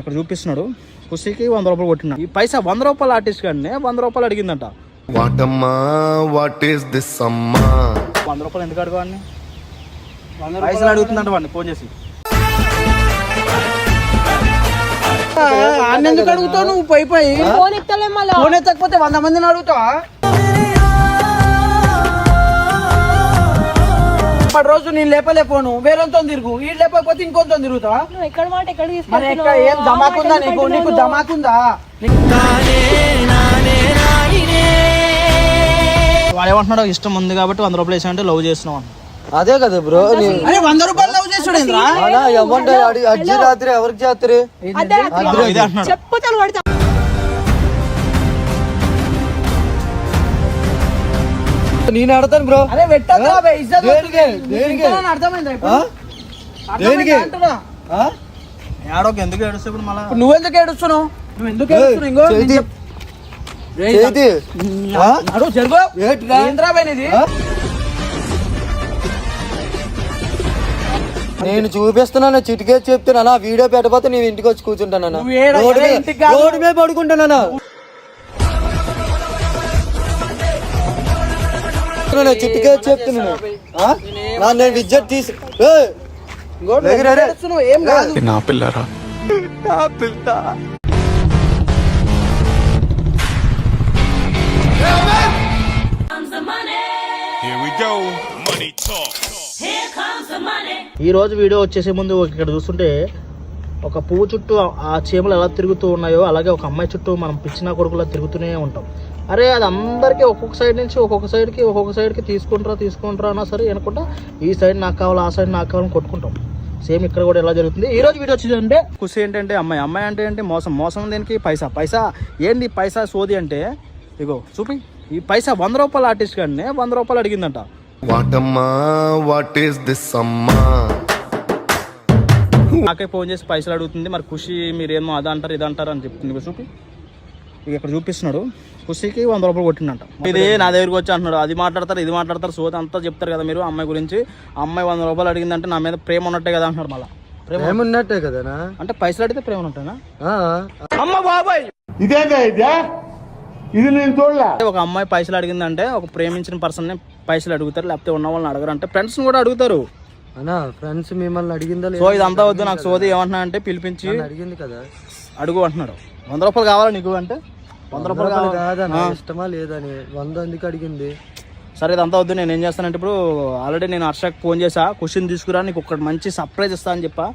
ఇక్కడ చూపిస్తున్నాడు. కుస్తీకి వంద రూపాయలు కొట్టినాడు ఈ పైసా వంద రూపాయల ఆర్టిస్ట్ కానీ వంద రూపాయలు అడిగిందంట. వాటమ్మా వాట్ ఈస్ దిస్ అమ్మా? వంద రూపాయలు ఎందుకు అడగవాడిని పైసలు అడుగుతుందంట వాడిని ఫోన్ చేసి. అన్న ఎందుకు అడుగుతావు నువ్వు? పోయి పోయి. ఫోన్ ఎత్తలే మళ్ళా? ఫోన్ ఎత్తకపోతే వంద మందిని అడుగుతావా? ఇప్పటి రోజు నేను లేపలే ఫోను. వేరేతో తిరుగు. ఈ లేపకపోతే ఇంకొంత తిరుగుతావా నువ్వు ఎక్కడ మాట ఎక్కడ మరి ఎక్కడ? ఏం ధమాకుందా నీకు? నీకు ధమాకుందా? నీకు వాడు ఏమంటున్నాడు ఇష్టం ఉంది కాబట్టి వంద రూపాయలు వేసామంటే లవ్ చేస్తున్నాం. అదే కదా బ్రో అరే వంద రూపాయలు లవ్ చేసుడేంద్రా ఎమ్మంటే అర్జీ రాత్రి ఎవరికి చేస్తారు? చెప్పు నేను ఆడతాను బ్రో అరే పెట్టద్దా బే, ఇజ్జత్ దేనికి? పోతుంది. దేనికి? ఇంతలోనే అర్థమైందా ఇప్పుడు? ఆ? అర్థమైందా దేనికి? అంటున్నా? ఆ? ఏడోకి ఎందుకు ఏడుస్తే ఇప్పుడు మళ్ళా ఇప్పుడు నువ్వెందుకు ఏడుస్తున్నావు నువ్వు ఎందుకు ఏయ్, ఏడుస్తున్నావు ఇంకో నేను చేతి. చెప్- రేయ్, చేతి. ఆ? నడు జరుగు ఏంటిరా? ఏంద్రా బే నీది? ఆ? నేను చూపిస్తున్నాను చిటికే చెప్తున్నా వీడియో పెట్టబోతే నేను ఇంటికి వచ్చి కూర్చుంటాను నువ్వు ఏడ- రోడ్డు ఏడ మీద- ఇంటికి కాదు. రోడ్డు మీద పడుకుంటానా చిటికే చెప్తున్నాను ఆ? నా నేను విద్యుత్ తీసి ఏయ్! ఇంకో నువ్వు దగ్గర రే. ఏడుస్తున్నావు, ఏం కాదు నా పిల్లరా ఈ రోజు వీడియో వచ్చేసే ముందు ఇక్కడ చూస్తుంటే ఒక పువ్వు చుట్టూ ఆ చీమలు ఎలా తిరుగుతూ ఉన్నాయో అలాగే ఒక అమ్మాయి చుట్టూ మనం పిచ్చిన కొడుకులా తిరుగుతూనే ఉంటాం అరే అది అందరికీ ఒక్కొక్క సైడ్ నుంచి ఒక్కొక్క సైడ్కి ఒక్కొక్క సైడ్కి తీసుకుంటారా తీసుకుంటారా అన్నా సరే అనుకుంటా ఈ సైడ్ నాకు కావాలి ఆ సైడ్ నాకు కావాలని కొట్టుకుంటాం. సేమ్ ఇక్కడ కూడా ఎలా జరుగుతుంది. ఈ రోజు వీడియో వచ్చింది అంటే ఖుషి ఏంటంటే అమ్మాయి అమ్మాయి అంటే ఏంటి? మోసం. మోసం దేనికి? పైసా. పైసా ఏంది? పైసా సోది అంటే ఇగో చూపి. ఈ పైసా వంద రూపాయల ఆర్టిస్ట్ కానీ వంద రూపాయలు అడిగిందంట. వాటమ్మా వాట్ ఈస్ దిస్ అమ్మా? నాకే ఫోన్ చేసి పైసలు అడుగుతుంది. మరి ఖుషి మీరేమో అది అంటారు ఇది అంటారు అని చెప్తుంది. ఇగో చూపి. ఇక ఇక్కడ చూపిస్తున్నాడు. ఖుషికి వంద రూపాయలు కొట్టిందంట ఇది నా దగ్గరికి వచ్చి అంటున్నాడు అది మాట్లాడతారు ఇది మాట్లాడతారు సోది అంతా చెప్తారు కదా మీరు అమ్మాయి గురించి. ఆ అమ్మాయి వంద రూపాయలు అడిగిందంటే నా మీద ప్రేమ ఉన్నట్టే కదా అంటున్నాడు మళ్ళీ. ప్రేమ ఏమున్నట్టే కదనా? అంటే పైసలు అడిగితే ప్రేమ ఉంటానా ఆ. అంటే ఒక అమ్మాయి పైసలు అడిగిందంటే ఒక ప్రేమించిన పర్సన్ పైసలు అడుగుతారు లేకపోతే ఉన్న వాళ్ళని అడగరు అంటే ఫ్రెండ్స్ కూడా అడుగుతారు. ఫ్రెండ్స్ మిమ్మల్ని అడిగిందా సో? ఇదంతా వద్దు నాకు సోది ఏమంటున్నా అంటే పిలిపించి అడిగింది కదా. అడుగు అంటున్నాడు. వంద రూపాయలు కావాలా నీకు అంటే? వంద రూపాయలు రూపాయలు కావాలి కాదన్నా ఇష్టమా లేదని వంద ఎందుకు అడిగింది? సరే ఇదంతా వద్దు నేను ఏం చేస్తానంటే ఇప్పుడు ఆల్రెడీ నేను హర్షకి ఫోన్ చేసా క్వశ్చన్ తీసుకురా నీకు ఒకటి మంచి సర్ప్రైజ్ ఇస్తా అని చెప్పా.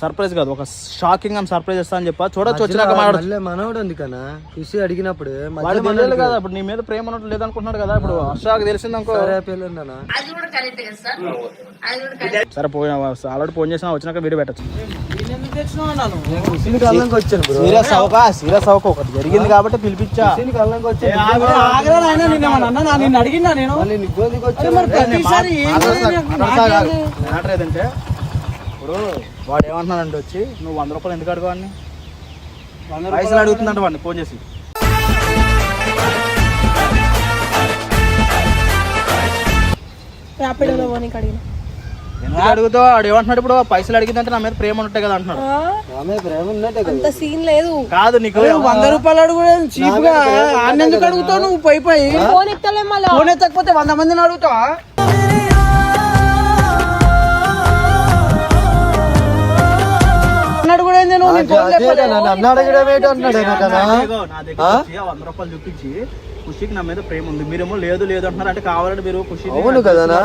సర్ప్రైజ్ కాదు ఒక షాకింగ్ అని సర్ప్రైజ్ ఇస్తా అని చెప్పా. చూడొచ్చు వచ్చినాక మళ్ళీ మనవడు ఎందుకన్నా ఖుషి అడిగినప్పుడు వాడు మధ్య తెలియదు కదా ఇప్పుడు నీ మీద ప్రేమ ఉన్నట్టు లేదనుకుంటున్నాడు కదా ఇప్పుడు హర్షకి తెలిసింది అనుకో. సరే పోయినా ఆల్రెడీ ఫోన్ చేసినా వచ్చినాక వీడియో పెట్టచ్చు. సీరియస్ అవ్వక సీరియస్ అవ్వక ఒకటి జరిగింది కాబట్టి పిలిపించా. అడిగినా నేను? మ్యాటర్ ఏదంటే ఇప్పుడు వాడు ఏమంటున్నాడంటే వచ్చి నువ్వు వంద రూపాయలు ఎందుకు అడగవాడిని పైసలు అడుగుతుందంట వాడిని ఫోన్ చేసి. ర్యాపిడోలో పోనీకి అడిగిన. ఎందుకు అడుగుతావు? వాడు ఏమంటున్నాడు ఇప్పుడు? పైసలు అడిగిందంటే నా మీద ప్రేమ ఉన్నట్టే కదా అంటున్నాడు? ఆమె ప్రేమ ఉన్నట్టే కదా. అంత సీన్ లేదు. కాదు నీకు. అరే వంద రూపాయలు అడుగు చీప్గా. ఎందుకు అడుగుతావు నువ్వు? పోయి పోయి. ఫోన్ ఎత్తలే మళ్ళా. ఫోన్ ఎత్తకపోతే వంద మందిని అడుగుతావా? అన్నాడు కూడా ఏంది నువ్వు నీకు ఫోన్. కదా, నన్ను అడగడం ఏంటి అన్నాడు కదా? నా దగ్గర వచ్చి ఆ వంద రూపాయలు చూపించి ఖుషికి నా మీద ప్రేమ ఉంది. మీరేమో లేదు లేదు అంటున్నారు. అంటే కావాలంటే మీరు ఖుషి అవును కదా నా?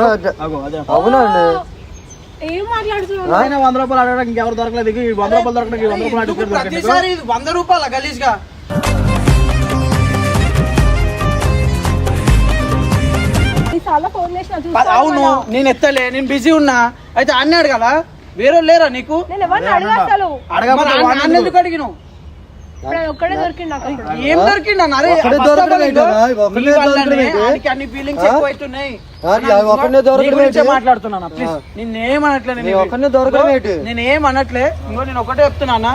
అగో అదే. అవునండి ఏం మాట్లాడుతున్నావు? ఆయన వంద రూపాయలు అడగడానికి ఇంకెవరు దొరకలేదు. ఇక ఈ వంద రూపాయలు దొరకడానికి ఈ వంద రూపాయలు ఎందుకు అడుగుతారు ప్రతిసారి ఇది వంద రూపాయల గలీజ్గా ఫోన్ చేసిన అవును నేను ఎత్తలే నేను బిజీ ఉన్నా. అయితే అన్నీ అడగాల? వేరే లేరా నీకు? నేను అడిగినావు. ఏం దొరకడం అన్ని? ఫీలింగ్స్ ఎక్కువైతున్నాయి ఆ, నీ ఒక్కడే దొరకడం నీ గురించే ఏంటి? మాట్లాడుతున్నాను? ప్లీజ్ నిన్నేం అనట్లే? నేను ఏం అనట్లే? ఇంకో నేను ఒకటే చెప్తున్నా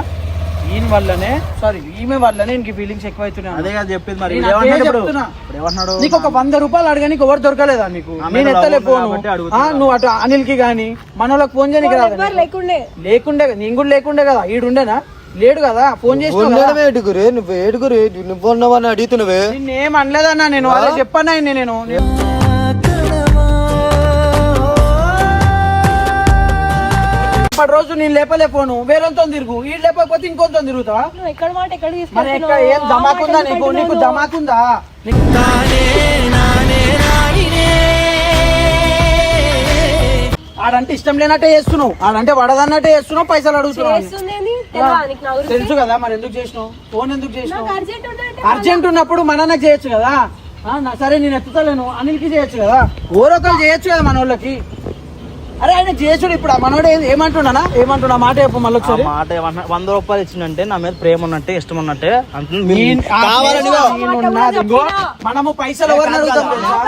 ఈయన వల్లనే సారీ ఈమె వల్లనే ఇంక ఫీలింగ్స్ ఎక్కువైతున్నాయి అదే కదా చెప్పింది మరి. నేను అదే చెప్తున్నా. నీకు ఒక వంద రూపాయలు అడగా నీకు ఎవరు దొరకలేదా నీకు? నేను ఎత్తలే ఫోన్. నువ్వు అటు అనిల్కి గానీ మన వాళ్ళకి ఫోన్ చేయడానికి రాదు లేకుండే. లేకుండే కదా, నేను కూడా లేకుండే కదా. ఈడుండేనా లేడు కదా. ఫోన్ ఏడుగురు. నువ్వు ఏడుగురు. నువ్వు ఉన్నావని అడుగుతున్నావే. నిన్నేం అనలేదన్నా నేను. అదే చెప్పన్నా నేను నేను ఇప్పటి రోజు నేను లేపలే ఫోను. వేరేతో తిరుగు. ఈ లేపకపోతే ఇంకొంత తిరుగుతావా? నువ్వు ఎక్కడ మాట ఎక్కడ మరి ఎక్కడ? ఏం ధమాకుందా నీకు? నీకు ధమాకుందా? నీకు ఆడంటే ఇష్టం లేనట్టే చేస్తున్నావు. ఆడంటే వడదన్నట్టే చేస్తున్నావు పైసలు అడుగుతున్నావు? తెలుసు కదా మరి ఎందుకు చేసినావు? ఫోన్ ఎందుకు చేసినావు? నాకు అర్జెంట్ ఉన్నప్పుడు మనన్నకి చేయొచ్చు కదా? సరే నేను ఎత్తుతలేను. అనిల్కి చేయొచ్చు కదా? ఓరొకరు చేయొచ్చు కదా మన వాళ్ళకి అరే ఆయన చేసుడు ఇప్పుడు. ఆ మనోడు ఏమంటున్నానా? ఏమంటున్నా? మాట చెప్పు మళ్ళీ ఒకసారి. మాట ఏమన్నా- వంద రూపాయలు ఇచ్చిందంటే నా మీద ప్రేమ ఉన్నట్టే ఇష్టం ఉన్నట్టే అంటున్నా. మీ- నేను- ఆ కావాలని. నేను ఉన్నది. మనము పైసలు ఎవరిని అడుగుతాం తెలుసా?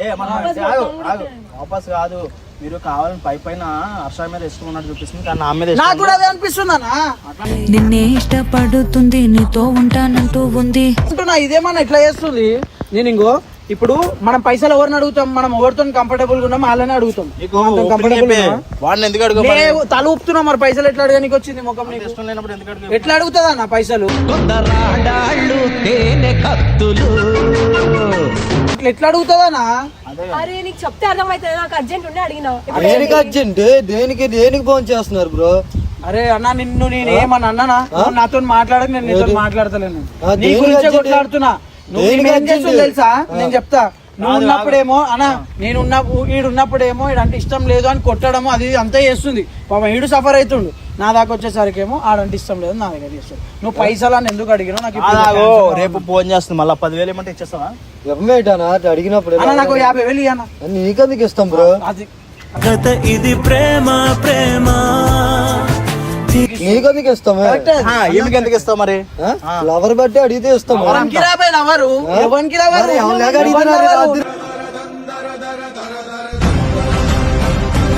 ఏ, మనం- ఆగు, ఆగు. వాపస్ కాదు. మీరు కావాలని పై పైన హర్ష మీద ఇష్టం ఉన్నట్టు చూపిస్తుంది కానీ నా మీద ఇష్టం నాకు కూడా అదే అనిపిస్తుందనా నిన్నే ఇష్టపడుతుంది నీతో ఉంటానంటూ ఉంది. అంటున్నా ఇదేమన్నా ఇట్లా చేస్తుంది? నేను ఇంకో ఇప్పుడు మనం పైసలు ఎవరిని అడుగుతాం? మనం ఎవరితో కంఫర్టబుల్గా ఉన్నాం? వాళ్ళని అడుగుతాం? వాడిని ఎందుకు అడుగు తల ఊపుతున్నావు మరి పైసలు ఎట్లా అడగడానికి వచ్చింది ముఖం ఎట్లా అడుగుతుందా నా పైసలు? ఇట్లా ఎట్లా అడుగుతుందానా అరే నీకు చెప్తే అర్థమవుతుంది నాకు అర్జెంట్ ఉండే అడిగినా. దేనికి అర్జెంట్ దేనికి దేనికి ఫోన్ చేస్తున్నారు బ్రో అరే అన్న నిన్ను నేను ఏమన్నా అన్నానా? నాతో మాట్లాడక నేను నీతో మాట్లాడతలేను. నీ గురించే? కొట్లాడుతున్నా. నువ్వు తెలుసా? నేను చెప్తా. నువ్వు ఉన్నప్పుడేమో అన్న నేను ఉన్న ఈడు ఉన్నప్పుడేమో ఈడంటే ఇష్టం లేదు అని కొట్టడము అది ఇది అంతా చేస్తుంది. పాపం ఈడు సఫర్ అవుతుండు. నా దాకా వచ్చేసరికి ఏమో ఆడంటే ఇష్టం లేదు నా దగ్గర చేస్తాడు. నువ్వు పైసలు అని ఎందుకు అడిగినావు? నాకు. రేపు ఫోన్ చేస్తుంది మళ్ళీ పదివేలు ఏమంటే ఇచ్చేస్తావా? ఎమ్మేటానా అడిగినప్పుడు నాకు యాభై వేలు ఇయ్యన్న. నీకెందుకు ఇస్తాం బ్రో? అది. నీకెందుకు కరెక్టే. ఆ, ఈమెకి ఎందుకు ఇస్తావు మరి ఫ్లవర్ బట్టి అడిగితే ఇస్తాం లవరు లవరు?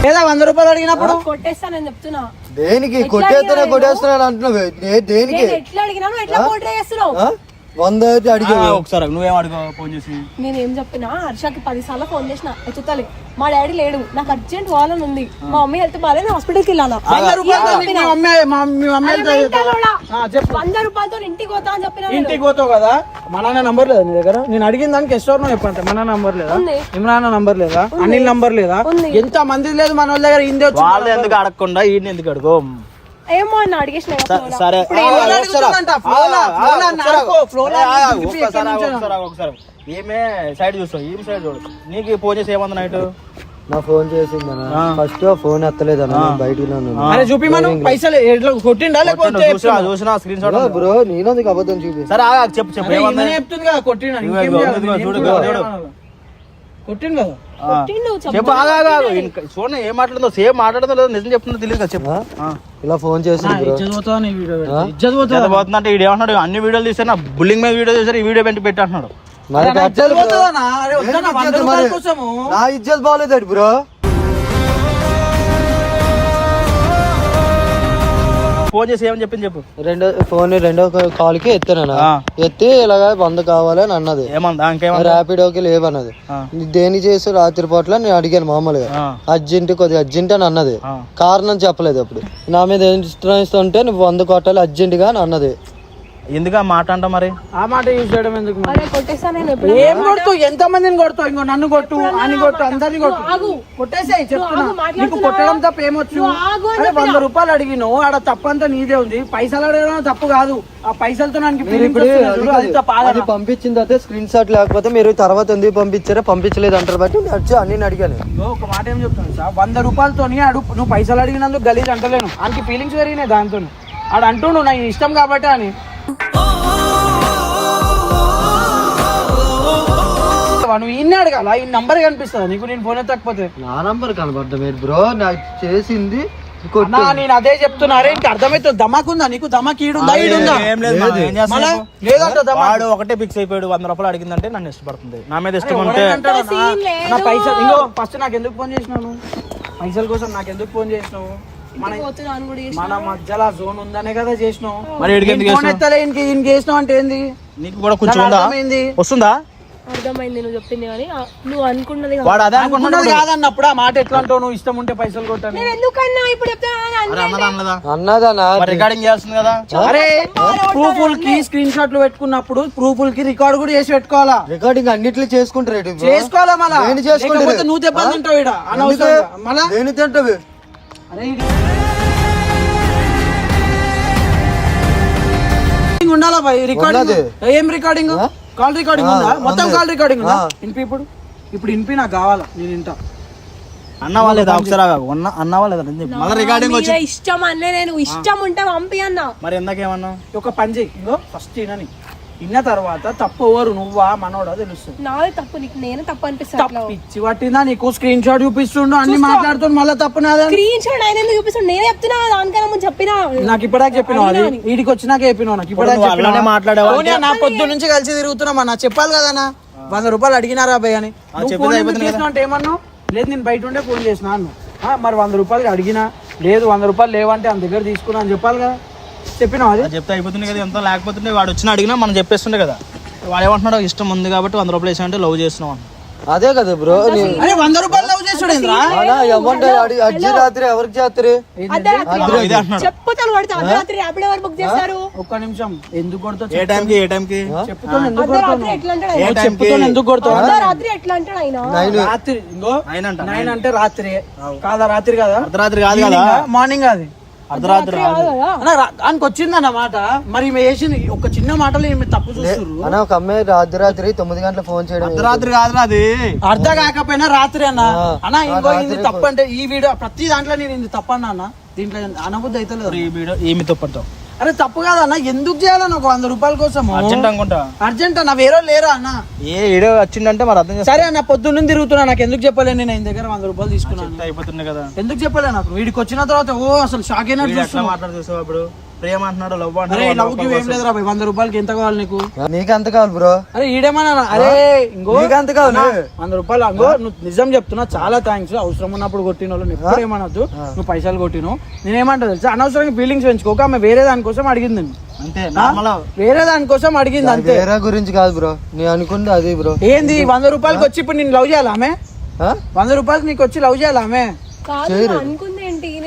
లేదా వంద రూపాయలు అడిగినప్పుడు? కొట్టేస్తా నేను చెప్తున్నా. దేనికి? కొట్టేస్తున్నా కొట్టేస్తున్నాను అంటున్నావు. దేనికి? నేను ఎట్లా అడిగినాను ఎట్లా ఆ? వంద అయితే అడిగే ఆ, ఒకసారి నువ్వేం అడుగు ఫోన్ చేసి. నేను ఏం చెప్పినా హర్షకి పది సార్లు ఫోన్ చేసిన ఎత్తుతలే మా డాడీ లేడు నాకు అర్జెంట్ పోవాలని ఉంది మా మమ్మీ హెల్త్ బాగాలేదు హాస్పిటల్కి వెళ్ళాలా? వంద మీ మా మీ రూపాయలతో ఇంటికి పోతా అని చెప్పిన. ఇంటికి పోతావు కదా? మా నాన్న నంబర్ లేదా నీ దగ్గర? నేను అడిగిన దానికి ఎస్టోర్ చెప్పంటే. మన నంబర్ లేదా. ఇమ్రాన్ నంబర్ లేదా? అనిల్ నంబర్ లేదా. ఎంత మంది లేదు మన వాళ్ళ దగ్గర ఇందే ఎందుకు అడగకుండా ఈయన ఎందుకు అడుగు? ఏమో అన్న అడిగేసిన. సరే. అన్న. ఈమె సైడ్ చూస్తావు సైడ్ చూడు. నీకు ఫోన్ చేసి ఏమంది నైట్? నా ఫోన్ చేసిందనా ఫస్ట్ ఫోన్ ఎత్తలేదన్నా నేను బయటికి చూపి మనం పైసలు ఎట్లా కొట్టిండా లేకపోతే చూసినా చూసినా స్క్రీన్ షాట్. బ్రో నేనందుకు అబద్ధం చూపి. సరే ఆగు, చెప్పు చెప్పు చెప్తుంది కదా కొట్టిండు? నేను చూడు, చూడు. కొట్టిండు కదా? ఆ. కొట్టిండు, చెప్పు. ఆగా చూడండి ఏం మాట్లాడుతుందో సేమ్ మాట్లాడుతుందో లేదో నిజం చెప్తుందో తెలియదు కదా చెప్పు. ఆ. ఇలా ఫోన్ బ్రో? ఎంత పోతుందంటే ఏమంటున్నాడు? అన్ని వీడియోలు తీసారు నా బుల్లింగ్ మీద వీడియో చేశారు ఈ వీడియో పెట్టి పెట్టి అంటున్నాడు. నా ఇజ్జత్ బ్రో. పోతుందన్నా? ఫోన్ చేసి ఏమని చెప్పింది చెప్పు. రెండో ఫోన్ రెండో కాల్కి ఎత్తాను. ఎత్తి ఇలాగ వంద కావాలని అన్నది. ఏమందా? ఇంకేమన్నా ర్యాపిడోకి లేవన్నది. దేని చేసి రాత్రి పూట్ల నేను అడిగాను మామూలుగా. అర్జెంట్ కొద్దిగా అర్జెంట్ అని అన్నది. కారణం చెప్పలేదు అప్పుడు. నా మీద ఏం ఇస్తుంటే నువ్వు వంద కొట్టాలి అర్జెంట్గా అని అన్నది. ఎందుకు ఆ మాట అంట మరి? ఆ మాట యూజ్ చేయడం ఎందుకు మరి? అరే కొట్టేస్తా నేను ఎప్పుడు ఏం కొడుతావు ఎంత మందిని కొడతావు ఇంకో నన్ను కొట్టు అని కొట్టు అందరిని కొట్టు. కొట్టేసాయి చెప్తున్నా? నీకు కొట్టడం తప్ప ఏమొచ్చు ఆగు అరే వంద రూపాయలు అడిగినావు ఆడ తప్పు అంతా నీదే ఉంది. పైసలు అడగడం తప్పు కాదు. ఆ పైసలతో నాకు మీరు ఇప్పుడు అది. తప్పు? పంపించిన తర్వాత స్క్రీన్ షాట్ లేకపోతే మీరు తర్వాత ఎందుకు పంపించారో పంపించలేదు అంటారు బట్టి నేను వచ్చి అన్ని అడిగాను. ఒక మాట ఏం చెప్తాను సార్? వంద రూపాయలతో అడుగు నువ్వు పైసలు అడిగినందుకు గలీజ్ అంటలేను. ఆయనకి ఫీలింగ్స్ పెరిగినాయి దాంతో ఆడు అంటుండు నాకు ఇష్టం కాబట్టి అని. నువ్వు ఇన్నే అడగాల? ఈ నంబర్ కనిపిస్తుందా నీకు? నేను ఫోన్ ఎత్తకపోతే. నా నంబర్ కనబడ్డా మీరు బ్రో నాకు చేసింది నేను అదే చెప్తున్నా. అరే నీకు? అర్థమవుతుంది దమాకుందా నీకు దమాకి ఈడుందా ఈడుందా ఏం లేదు మా, ఏం చేస్తాం మళ్ళా? చెప్పు? లేదంట దమా వాడు ఒకటే ఫిక్స్ అయిపోయాడు. వంద రూపాయలు అడిగిందంటే నన్ను ఇష్టపడుతుంది. నా మీద ఇష్టం ఉంటే. లేదు. నా పైసలు ఇంకో ఫస్ట్ నాకు ఎందుకు ఫోన్ చేసినావు? పైసల కోసం నాకు ఎందుకు ఫోన్ చేసినావు? మన పోతున్నాను కూడా చేసిన. మన మధ్యలో జోన్ ఉందనే కదా చేసినావు. మరి ఈడికి ఎందుకు ఫోన్ ఎత్తలే ఇంక ఈయన చేసినావు అంటే ఏంది? నీకు కూడా కొంచెం ఉందా? అర్థమైంది. వస్తుందా? అర్థమైంది నువ్వు చెప్పింది కానీ ఆ, నువ్వు అనుకున్నది కాదు. వాడు అదే అనుకున్నది అనుకుంటున్నాడు కాదన్నప్పుడు ఆ మాట ఎట్లా అంటావు నువ్వు? ఇష్టం ఉంటే పైసలు కొట్టని. నేను ఎందుకన్నా ఇప్పుడు చెప్తాను అన్నదా అన్నదా అన్నదానా మరి రికార్డింగ్ చేయాల్సింది కదా? అరే ప్రూఫుల్కి స్క్రీన్ షాట్లు పెట్టుకున్నప్పుడు ప్రూఫుల్కి రికార్డ్ కూడా చేసి పెట్టుకోవాలా? రికార్డింగ్ అన్నిట్లో చేసుకుంటారు? చేసుకోవాలా మళ్ళా? నేను చేసుకుంటే లేకపోతే నువ్వు దెబ్బలు తింటావు ఈడ అనవసరంగా. మళ్ళా? దేని తింటావు? అరే ఇది- ఉండాలా భయ్? రికార్డింగ్ ఉన్నది. ఏం రికార్డింగ్ కాల్ రికార్డింగ్ ఉందా? మొత్తం కాల్ రికార్డింగ్ ఉందా. ఇన్పి ఇప్పుడు? ఇప్పుడు ఇన్పి నాకు కావాలా? నేను వింటా. అన్నవా లేదా ఒకసారి. ఉన్న అన్నవా లేదా అని చెప్పు. మళ్ళీ రికార్డింగ్ వచ్చి ఇష్టం అనే నేను ఇష్టం ఉంటే పంపి అన్న. మరి ఎందాకేమన్నా ఒక పని చేయి ఫస్ట్ వినని విన్న తర్వాత తప్పు ఎవరు? నువ్వా? మనోడా తెలుస్తుంది నాది తప్పు నీకు నేను తప్పు అనిపిస్తుంది అట్లా. పిచ్చి పట్టిందా? నీకు స్క్రీన్ షాట్ చూపిస్తుండు అన్ని మాట్లాడుతుండు మళ్ళీ తప్పు నాదే స్క్రీన్ షాట్ ఆయన ఎందుకు చూపిస్తాడు? నేనే చెప్తున్నా దానికన్నా ముందు చెప్పినా. నాకు ఇప్పటిదాకా చెప్పినావు అది? వీడికి వచ్చినాక చెప్పినావు నాకు. ఇప్పటిదాకా అలానే? మాట్లాడావా? నా పొద్దు నుంచి కలిసి తిరుగుతున్నామా? నా చెప్పాలి కదనా వంద రూపాయలు అడిగినారా భయ్ అని? అంటే ఏమన్నావు? లేదు నేను బయట ఉండే ఫోన్ చేసిన అన్ను ఆ, మరి వంద రూపాయలు అడిగినా? లేదు వంద రూపాయలు లేవంటే అంత దగ్గర తీసుకున్నా అని చెప్పాలి కదా. అది? చెప్తే అయిపోతుంది కదా ఎంతో లేకపోతుంటే వాడు వచ్చిన అడిగినా మనం చెప్పేస్తుండే కదా. వాడు ఏమంటున్నాడు ఇష్టం ఉంది కాబట్టి వంద రూపాయలు వేసామంటే లవ్ చేస్తున్నాం అన్న. అదే కదా బ్రో అరే వంద రూపాయలు లవ్ చేసాడు అర్జీ రాత్రి ఎవరికి చేస్తారు? చెప్పుతాను ఎవరు బుక్ ఒక్క నిమిషం. ఎందుకు కొడతావు? ఏ టైంకి ఏ టైంకి? చెప్పుతో ఎందుకు అర్ధరాత్రి ఎట్లా అంటాడు ఏ ఆయన? టైంకి? చెప్పుతో ఎందుకు కొడతావు? ఎట్లా అంటాడు ఆయన? రాత్రి ఇంకో. అంట రాత్రి. కాదా రాత్రి కదా? అర్ధరాత్రి కాదు కదా. మార్నింగ్ అది అర్ధరాత్రి కాదు? కదా దానికి వచ్చింది అన్నమాట మరి ఈమె వేసింది ఒక చిన్న మాటలో ఈమె తప్పు చూస్తున్నారు అన్న ఒక అమ్మాయి రాత్రి తొమ్మిది గంటల ఫోన్ చేయడం అర్ధరాత్రి కాదురా అది. అర్థం కాకపోయినా రాత్రి అన్న. అన్న ఇంకో ఇది తప్పు అంటే ఈ వీడియో ప్రతి దాంట్లో నేను ఇది తప్పు అన్నా. అన్న దీంట్లో అనబుద్ధి అయితే ఈ వీడియో ఈమెతో పట్టాం అరే తప్పు కాదన్న. ఎందుకు చేయాలన్న ఒక వంద రూపాయల కోసం అర్జెంట్ అనుకుంటా. అర్జెంట్? అన్న వేరే లేరా అన్న? ఏ వీడియో వచ్చిందంటే మరి అర్థం సరే అన్న పొద్దున్న తిరుగుతున్నా. నాకు ఎందుకు చెప్పలేను? నేను ఆయన దగ్గర వంద రూపాయలు తీసుకున్నాను. అయిపోతుంది కదా. ఎందుకు చెప్పలే నాకు వీడికి వచ్చిన తర్వాత ఓ అసలు షాక్ అయినట్టు చూసావు అప్పుడు? ప్రేమ అంటున్నాడు లవ్ అంటున్నాడు లవ్కి ఏం లేదురా భయ్, వంద రూపాయలకి ఎంత కావాలి నీకు? నీకు ఎంత కావాలి బ్రో? అరే ఈడేమన్నా అరే ఇంకో ఎంత కావాలి? వంద రూపాయలు అంగో నువ్వు నిజం చెప్తున్నా చాలా థ్యాంక్స్ అవసరం ఉన్నప్పుడు కొట్టిన వాళ్ళు ఎప్పుడు ఏమనొద్దు. నువ్వు పైసలు కొట్టినావు. నేనేమంటా తెలుసా? అనవసరంగా ఫీలింగ్స్ పెంచుకోక ఆమె వేరే దానికోసం అడిగింది. అంతే నార్మల్ వేరే దానికోసం అడిగింది అంతే. వేరే గురించి కాదు బ్రో. నేను అనుకుంది అది బ్రో. ఏంది? వంద రూపాయలకి వచ్చి ఇప్పుడు నేను లవ్ చేయాలా ఆమె? వంద రూపాయలకి నీకు వచ్చి లవ్ చేయాలా ఆమె? అనుకుంది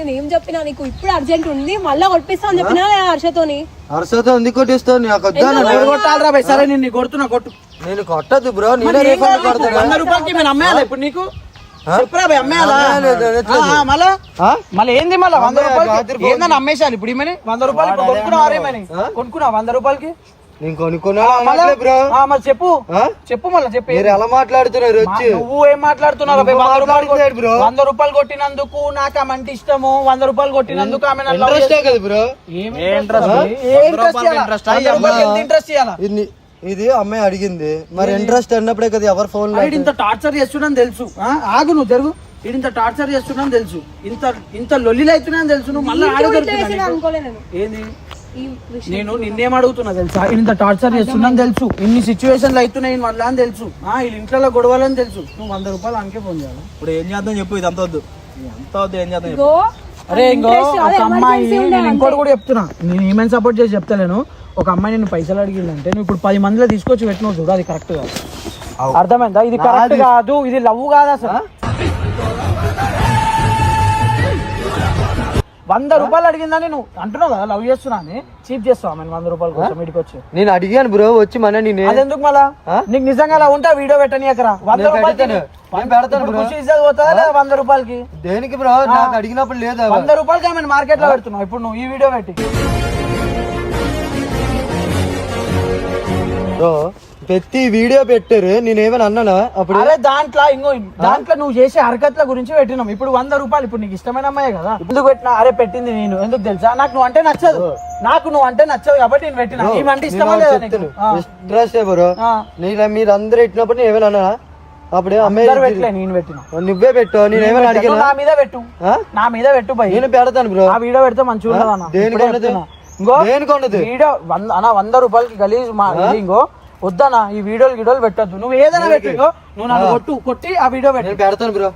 నేను ఏం చెప్పినా నీకు ఇప్పుడు అర్జెంట్ ఉంది మళ్ళా కొట్టిస్తా అని చెప్పినా హర్షతోని. అరసతో ఎందుకు కొట్టిస్తావు? నాకు వద్దాను ఎవరు కొట్టాలరా భయ్ సరే నేను కొడుతున్నా కొట్టు. నేను కొట్టదు బ్రో నేనే రీఫండ్ నీకు? కొడతాను వంద రూపాయలకి అమ్మేయాలా ఇప్పుడు మళ్ళా? ఏంది మళ్ళీ? వంద రూపాయలకి? రాత్రి ఏందని అమ్మేశాలి ఇప్పుడు ఈమెని? వంద రూపాయలు కొనుక్కున్నావా వంద రూపాయలకి? నేను కొనుక్కున్నా? బ్రో. మరి చెప్పు? చెప్పు మళ్ళీ చెప్పు మీరు ఎలా మాట్లాడుతున్నారు వచ్చి? నువ్వు ఏం మాట్లాడుతున్నావు? బ్రో. వంద రూపాయలు కొట్టినందుకు నాకు ఆమె అంటే ఇష్టము. వంద రూపాయలు కొట్టినందుకు ఆమె ఇంట్రెస్టే బ్రో? interest ఇయ్యాలా? ఇది ఇది అమ్మాయి అడిగింది. మరి ఇంట్రెస్ట్ అన్నప్పుడే కదా ఎవరు ఫోన్ ఇంత టార్చర్ చేస్తున్నాను తెలుసు. ఆ, ఆగు నువ్వు జరుగు. వీడు ఇంత టార్చర్ చేస్తున్నాను తెలుసు. ఇంత ఇంత లొల్లిలు అవుతున్నాయని తెలుసు. నువ్వు మళ్ళీ ఆడ ఏంది? నేను నిన్నేం అడుగుతున్నా తెలుసా? ఇంత టార్చర్ చేస్తున్నాను తెలుసు. ఇన్ని సిచ్యువేషన్లు అవుతున్నాయి వల్ల అని తెలుసు. ఆ వీళ్ళ ఇంట్లో గొడవలని తెలుసు. నువ్వు వంద రూపాయలు అంకే ఫోన్ చేయాలి? ఇప్పుడు ఏం చేద్దాం చెప్పు ఇది అంత వద్దు. ఎంత వద్దు ఏం చేద్దాం చెప్పు. అరే ఇంకో ఒక అమ్మాయి నేను ఇంకోటి అంతే. కూడా చెప్తున్నా. నేను ఏమైనా సపోర్ట్ చేసి చెప్తలేను. ఒక అమ్మాయి నేను పైసలు అడిగిందంటే నువ్వు ఇప్పుడు పది మందిలో తీసుకొచ్చి పెట్టినావు చూడు అది కరెక్ట్ కాదు. అర్థమైందా? ఇది కరెక్ట్ కాదు ఇది లవ్ కాదు అసలు. వంద రూపాయలు అడిగిందని నువ్వు అంటున్నావు కదా లవ్ చేస్తున్నా అని. చీప్ చేస్తావు ఆమె వంద రూపాయల కోసం వీడికి వచ్చి నేను అడిగాను బ్రో వచ్చి మన నేను అదెందుకు మళ్ళా? నీకు నిజంగా అలా ఉంటే? వీడియో పెట్టని అక్కడ వంద లేదా వంద రూపాయలకి? దేనికి బ్రో? నాకు అడిగినప్పుడు లేదా వంద రూపాయలకి ఆమె మార్కెట్లో పెడుతున్నావు. ఇప్పుడు నువ్వు ఈ వీడియో పెట్టి. ప్రతి వీడియో పెట్టారు నేనేమైనా అన్నానా? అప్పుడు అరే దాంట్లో ఇంకో దాంట్లో నువ్వు చేసే హరకత్ల గురించి పెట్టినాం. ఇప్పుడు వంద రూపాయలు ఇప్పుడు నీకు ఇష్టమైన అమ్మాయి కదా. ఎందుకు పెట్టినా? అరే పెట్టింది నేను. ఎందుకు తెలుసా? నాకు నువ్వు అంటే నచ్చదు. నాకు నువ్వు అంటే నచ్చదు కాబట్టి నేను పెట్టినా. అంటే ఇష్టమా. నీలా మీరు అందరూ ఇచ్చినప్పుడు నేను ఏమైనా అన్నానా? అప్పుడు నేను పెట్టిన. నువ్వే పెట్టు నేనేమైనా అడిగినా? నా మీద పెట్టు? నా మీద పెట్టు నేను పెడతాను బ్రో. ఆ వీడియో పెడితే మంచిగా ఉండదు అన్న దేనికి? వీడియో వంద అన్న వంద రూపాయలకి గలీజ్ మా ఇంకో. వద్దనా ఈ వీడియోలు వీడియోలు పెట్టొద్దు. నువ్వు ఏదైనా పెట్టు నువ్వు నన్ను కొట్టు కొట్టి ఆ వీడియో పెట్టు. నేను పెడతాను బ్రో.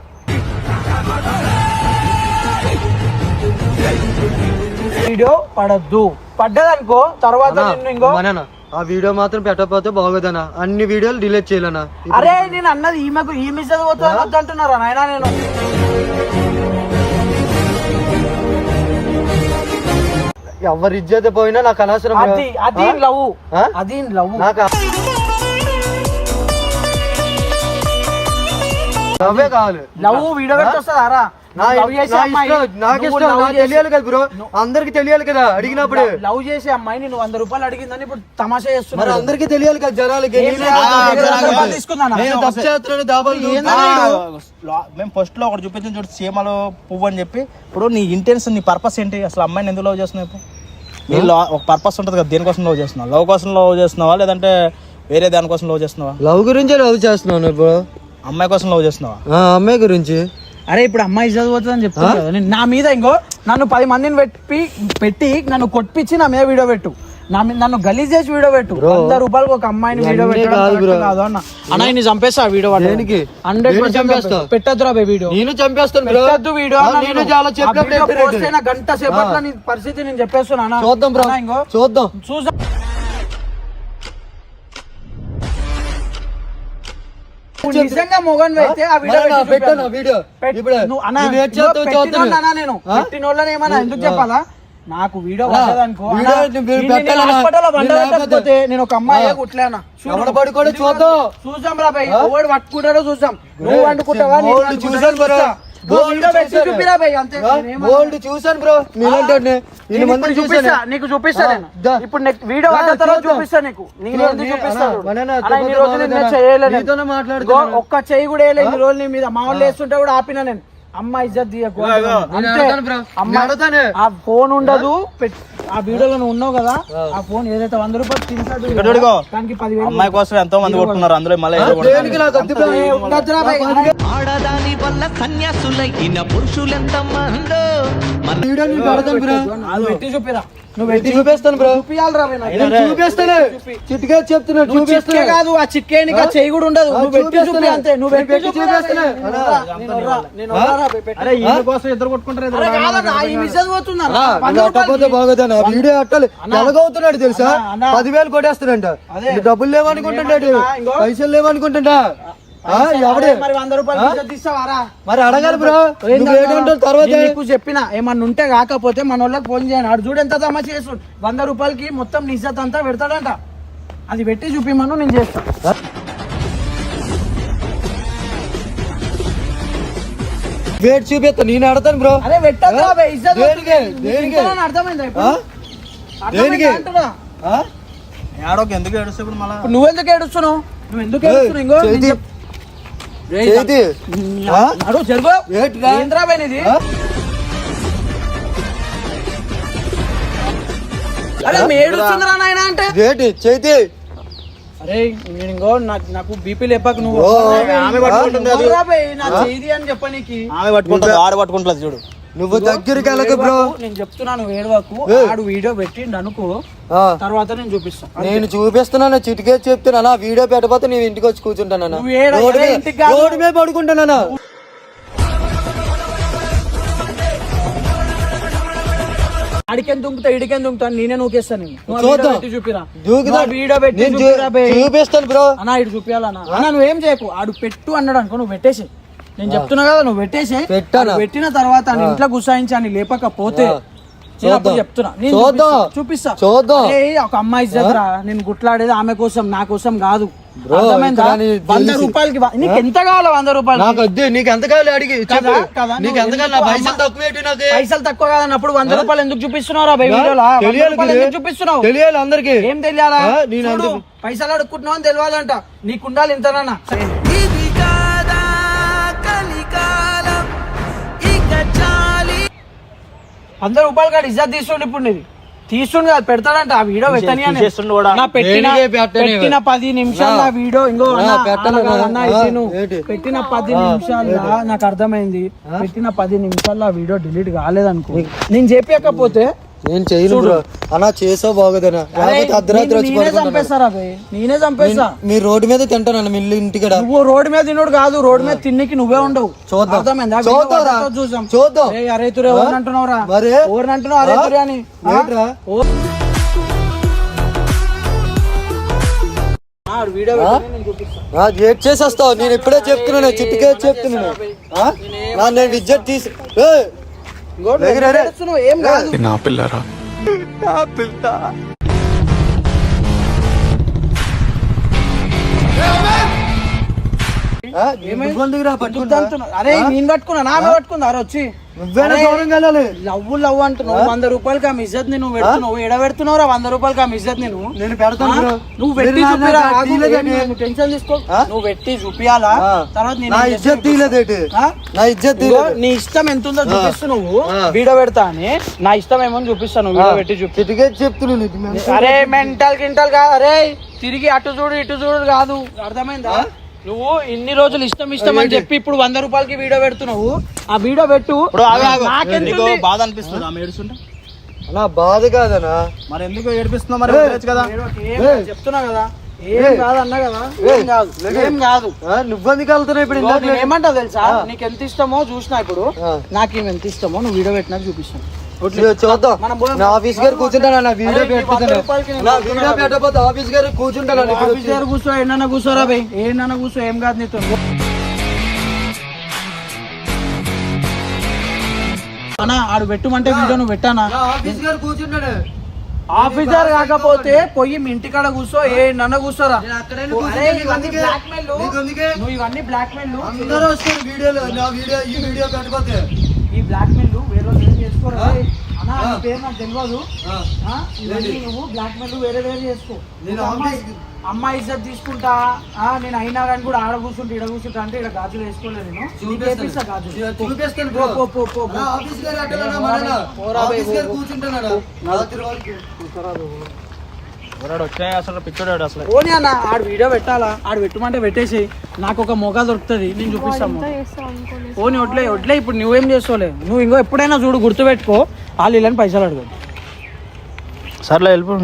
వీడియో పడద్దు. పడ్డదనుకో తర్వాత నిన్ను ఇంకో మననా ఆ వీడియో మాత్రం పెట్టకపోతే బాగోదనా అన్ని వీడియోలు డిలీట్ చేయాలనా అరే నేను అన్నది ఈమెకు ఈ మిస్ పోతుంది వద్దంటున్నారా నాయనా నేను? ఎవరి ఇజ్జత పోయినా నాకు అనవసరం. అది అది? లవ్? అది లవ్. నాకు అవే కావాలి. లవ్ చేసి- తెలియాలి కదా బ్రో. అందరికి తెలియాలి కదా అడిగినప్పుడు. లవ్ చేసే అమ్మాయిని నువ్వు వంద రూపాయలు అడిగిందని ఇప్పుడు తమాషా మరి చేస్తున్నావు అందరికి తెలియాలి కదా జనాలకి. మేము ఫస్ట్లో ఒకటి చూపించిన చూడు చీమలు పువ్వు అని చెప్పి. ఇప్పుడు నీ ఇంటెన్షన్ నీ పర్పస్ ఏంటి? అసలు అమ్మాయిని ఎందుకు లవ్ చేస్తున్నావు నీ లా- ఒక పర్పస్ ఉంటుంది కదా దేనికోసం లవ్ చేస్తున్నావు? లవ్ కోసం లవ్ చేస్తున్నావా లేదంటే వేరే దానికోసం లవ్ చేస్తున్నావా? లవ్ గురించే లవ్ చేస్తున్నాను ఇప్పుడు. అమ్మాయి కోసం లవ్ చేస్తున్నావా? ఆ, అమ్మాయి గురించి. అరే ఇప్పుడు అమ్మాయి చదువుతుందని నేను నా మీద ఇంకో నన్ను పది మందిని పెట్టి పెట్టి నన్ను కొట్టించి నా మీద వీడియో పెట్టు. నన్ను గలీజ్ చేసి వీడియో పెట్టు. వంద రూపాయలకు ఒక అమ్మాయిని వీడియో పెట్టడం కాదు అన్న. అన్న ఇన్ని చంపేస్తా వీడియో దేనికి? హండ్రెడ్ దేనికి చంపేస్తావు? పెట్టద్దురా బే వీడియో. నేను చంపేస్తాను పెట్టద్దు వీడియో నేను. నేను. చాలా అయిన గంట సేపట్లో నీ పరిస్థితి నేను చెప్పేస్తున్నా. చూద్దాం బ్రో చూద్దాం. చూసా. నువ్వు నిజంగా మొగన్ అయితే ఆ వీడియో పెట్టాను వీడియో? ఇప్పుడు నువ్వు అన్న, నేను? పెట్టినోళ్ళని ఏమన్నా ఎందుకు చెప్పాలా? నాకు వీడియో నేను ఒక అమ్మాయి. కుట్లేనా పడుకోడో చూద్దాం. ఎవడు పట్టుకుంటాడో నువ్వు వండుకుంటావా చూశాను బ్రో. నీలాంటి చూపిస్తా నీకు చూపిస్తా నేను. ఇప్పుడు వీడియో పడ్డ తర్వాత. చూపిస్తా నేను ఒక్క చెయ్యి కూడా వేయలేదు రోజులు నీ మీద మా వాళ్ళు వేస్తుంటే కూడా ఆపిన నేను. అమ్మ ఇజ్జత్ తీయకు అంతే. ఆ ఫోన్ ఉండదు. ఆ? వీడియోలో నువ్వు ఉన్నావు కదా ఆ. ఫోన్ ఏదైతే వంద రూపాయలు పదివేలు. అమ్మాయి కోసం ఎంతో మంది కొట్టుకున్నారు అందులో మళ్ళీ. ఆడదాని వల్ల సన్యాసులైన పురుషులెంత మందో? వీడియో నువ్వు చూపిస్తాను బ్రో. చూపిస్తాను. చెప్తున్నాను కాదు ఆ చిట్కే నీకు ఆ చెయ్యి కూడా ఉండదు. నువ్వు పెట్టి చూపి చూపిస్తున్నా. అంతే. నువ్వు పెట్టి కోసం ఇద్దరు కొట్టుకుంటారు వీడియో అట్టాలి ఎలాగవుతున్నాడు తెలుసా. పదివేలు కొట్టేస్తాడంట డబ్బులు లేవనుకుంటున్నాడు. పైసలు లేవనుకుంటుంటా. మరి వంద రూపాయలు ఇజ్జత్ ఇస్తావారా? మరి అడగాలి బ్రో? నువ్వు తర్వాత నీకు చెప్పిన ఏమన్నా ఉంటే కాకపోతే మన వాళ్ళకి ఫోన్ చేయను ఆడు చూడు ఎంత తమాషా చేసు వంద రూపాయలకి మొత్తం నిజత్ అంతా పెడతాడంట. అది పెట్టి చూపిమను నేను చేస్తా. వేట్ చూపిస్తా నేను అడతాను బ్రో. అరే? ఏడోకి ఎందుకు ఏడుస్తే ఇప్పుడు మళ్ళా? ఇప్పుడు నువ్వెందుకు ఏడుస్తున్నావు? నువ్వు ఎందుకు ఏడుస్తున్నావు? ఇంకో చేతి. చేతి. జరుగు. ఏంటిరా? అరే మీ ఏడుస్తుందిరా నాయన అంటే? ఏంటి? చేతి. అరే నేను ఇంకో నాకు నాకు బీపీ లేపాక నువ్వు ఆమె పట్టుకుంటుంది నా చేది అని చెప్పనీకి ఆమె పట్టుకుంటుంది ఆడ పట్టుకుంటుంది చూడు. నువ్వు దగ్గరికి వెళ్ళకు బ్రో నేను చెప్తున్నాను ఏడవకు. ఏయ్. ఆడు వీడియో పెట్టిండు అనుకో ఆ, తర్వాత నేను చూపిస్తాను నేను చూపిస్తున్నాను చిటికే చెప్తున్నా వీడియో పెట్టకపోతే నేను ఇంటికి వచ్చి కూర్చుంటాను రోడ్డు మీద- పడుకుంటానా దుంకుతా దుంకుతా నేనే నూకేస్తాను ఆ పెట్టి ఆ పెట్టి చూపిస్తాను బ్రో అన్నా ఇటు చూపించాలన్నా అన్న నువ్వేం చేయకు. ఆడు పెట్టు అన్నాడు అనుకో నువ్వు పెట్టేసి నేను చెప్తున్నా కదా నువ్వు పెట్టేసి. పెట్టానా? తర్వాత ఇంట్లో లేపకపోతే. నేను అప్పుడు చూద్దాం. చెప్తున్నా. చూపిస్తా చూద్దాం. ఒక అమ్మాయి ఇజ్జతరా నేను గుట్లాడేది ఆమె కోసం నా కోసం కాదు. వంద రూపాయలకి నీకు ఎంత కావాలో వంద రూపాయలు? నాకు వద్దు నీకు ఎంత కావాలి అడిగి నీకు ఎంత కావాలి? పైసలు తక్కువ నాకు? పైసలు తక్కువ కాదన్నప్పుడు వంద రూపాయలు ఎందుకు చూపిస్తున్నావు బై వీడియోలో? చూపిస్తున్నావు? తెలియాలి అందరికి. ఏం తెలియాలా? పైసలు అడుక్కుంటున్నావు అని తెలియాలంట. నీకు ఉండాలి వంద రూపాయలు కాదు ఇజ్జత్ తీసుకుండు ఇప్పుడు నీది తీసుకుండు కాదు పెడతాడంట ఆ వీడియో పెట్టని అని. తీసేస్తుండు కూడా. నా పెట్టిన పెట్టని? పెట్టిన పది నిమిషాలు ఆ వీడియో ఇంకో ఆ, అన్న, పెట్టను అలా కాదు కదా. అన్న, ఆ, ఇది నువ్వు. ఏంటి? పెట్టిన పది నిమిషాల్లో నాకు అర్థమైంది పెట్టిన పది నిమిషాల్లో ఆ వీడియో డిలీట్ కాలేదనుకో నేను చెప్పకపోతే నేను చేయను బ్రో. అలా చేసావు బాగోదనా అరే, లేకపోతే అర్ధరాత్రి నేను- వచ్చి నేనే పడుకుంటాను చంపేస్తారా బే? నేనే చంపేస్తా. మీ రోడ్డు మీద తింటాను మీ ఇల్లు ఇంటికడ నువ్వు రోడ్డు మీద తిన్నాడు కాదు రోడ్డు మీద తిన్నికి నువ్వే ఉండవు. చూద్దాం. చూద్దాం చూద్దాం. చూద్దాం. ఏయ్, అరేతురే ఎవరిని అంటున్నావురా మరి? ఎవరిని అంటున్నావు అరేతురే అని. ఆ? ఏంట్రా? ఓ- వీడియో పెట్టు, నేను చూపిస్తాను ఆ, ఏడ్ చేసేస్తావు? నేను ఇప్పుడే చెప్తున్నాను చిట్టుకే చెప్తున్నాను. నేను విద్యుత్ తీసి ఏం కాదు. నా పిల్లరా. పట్టుకుంటా? గుద్దంటున్నావు. అరే నేను పట్టుకున్నా నా పట్టుకుందా వచ్చి. నువ్వేనా వెళ్ళాలి లవ్ అంటున్నావు. వంద రూపాయలకి ఆ మిజ్జత్ని నువ్వు పెడుతున్నావు? ఎడ పెడుతున్నావురా వంద రూపాయలకి ఆ మిజ్జత్ని నువ్వు నేను పెడతాను. నువ్వు పెట్టి చూపిరా. టెన్షన్ తీసుకో? నువ్వు పెట్టి చూపియాలా. తర్వాత నేను ఇజ్జత్ తీయలేదేటి? నా ఇజ్జత్ నీ ఇష్టం ఎంత ఉందో చూపిస్తు నువ్వు ఆ. వీడియో పెడతా అని నా ఇష్టం ఏమో చూపిస్తాను? వీడియో పెట్టి చూపి. చెప్తున్నాను. అరే మెంటల్ గింటల్ కాదు అరే తిరిగి అటు చూడు ఇటు చూడు కాదు. అర్థమైందా? నువ్వు ఇన్ని రోజులు ఇష్టం ఇష్టం అని చెప్పి ఇప్పుడు వంద రూపాయలకి వీడియో పెడుతున్నావు. ఆ వీడియో పెట్టు. ఇప్పుడు ఆగు, ఆగు. నాకెందుకు నీకు ఉంది? బాధ అనిపిస్తుంది? ఆమె ఏడుస్తుంటే? అన్నా బాధ కాదనా మరి ఎందుకు ఏడిపిస్తున్నావు? మరి వదిలేయచ్చు కదా? ఏడో- ఏం కాదు, చెప్తున్నా కదా. ఏం కాదు అన్నా కదా. ఏం కాదు ఏం కాదు. ఆ, నువ్వెందుకు వెళ్తున్నావు ఇప్పుడు ఇదిగో, ఇందాక? నేను ఏమంటావు తెలుసా? నీకు ఎంత ఇష్టమో చూసినా ఇప్పుడు. ఆ. నాకు ఏమి ఎంత ఇష్టమో నువ్వు వీడియో పెట్టినాక చూపిస్తాను చూద్దాం. నా ఆఫీస్ గారు కూర్చుంటాను నా వీడియో అరే, ఈ వంద పెట్టుతాను రూపాయలకి నేను నా పెడుతున్నా వీడియో కదా. పెట్టకపోతే ఆఫీస్ గారు కూర్చుంటాను ఇప్పుడు ఆఫీస్ దగ్గర కూర్చో ఏంటన్నా కూర్చోరా ఏంటన్నా కూర్చో ఏం కాదు నీతో. అన్నా ఆడు పెట్టమంటే వీడియో నువ్వు పెట్టానా? నా ఆఫీస్ గారు కూర్చుంటాడు. ఆఫీసర్ కాకపోతే పోయి మీ ఇంటికాడ కూర్చో ఏ నన్న కూర్చోరా. ఇవన్నీ నువ్వు బ్లాక్ మెయిల్ అందరూ వస్తారు వీడియోలో. నా వీడియో ఈ వీడియో పెట్టకపోతే. ఈ బ్లాక్ మెయిల్ వేరే వాళ్ళు ఏం చేసుకోరా ఆ? అన్నా ఆ. నీ పేరు నాకు తెలియదు ఆ. ఆ? ఇవన్నీ నువ్వు బ్లాక్ మెయిల్ వేరే వేరే చేసుకో నేను ఒక అమ్మాయి అమ్మాయి ఇజ్జత్ తీసుకుంటా ఆ, నేను అయినా కానీ కూడా ఆడ కూర్చుంటే ఇడ కూర్చుంటా అంటే ఇక్కడ గాజులు వేసుకోలేదు నేను నీకు వేపిస్తా గాజులు చూ- చూపిస్తాను పో, పో, పో, పో, నా పో. ఆఫీస్ గారు అట్టనా మననా పోరా బై, ఆఫీస్ గారు పో, పో. కూర్చుంటానా రాత్రి వరకు ఎవరాడు వచ్చాయి అసలు? పిచ్చోడాడు అసలు? పోనీ అన్న ఆడు వీడియో పెట్టాలా? ఆడు పెట్టమంటే పెట్టేసి నాకు ఒక మొగ దొరుకుతుంది నేను చూపిస్తాను పోనీ వడ్లే వడ్లే ఇప్పుడు నువ్వేం చేసుకోలే నువ్వు ఇంకో ఎప్పుడైనా చూడు గుర్తుపెట్టుకో వాళ్ళు ఇళ్ళని పైసలు అడగదు సర్లే వెళ్ళిపో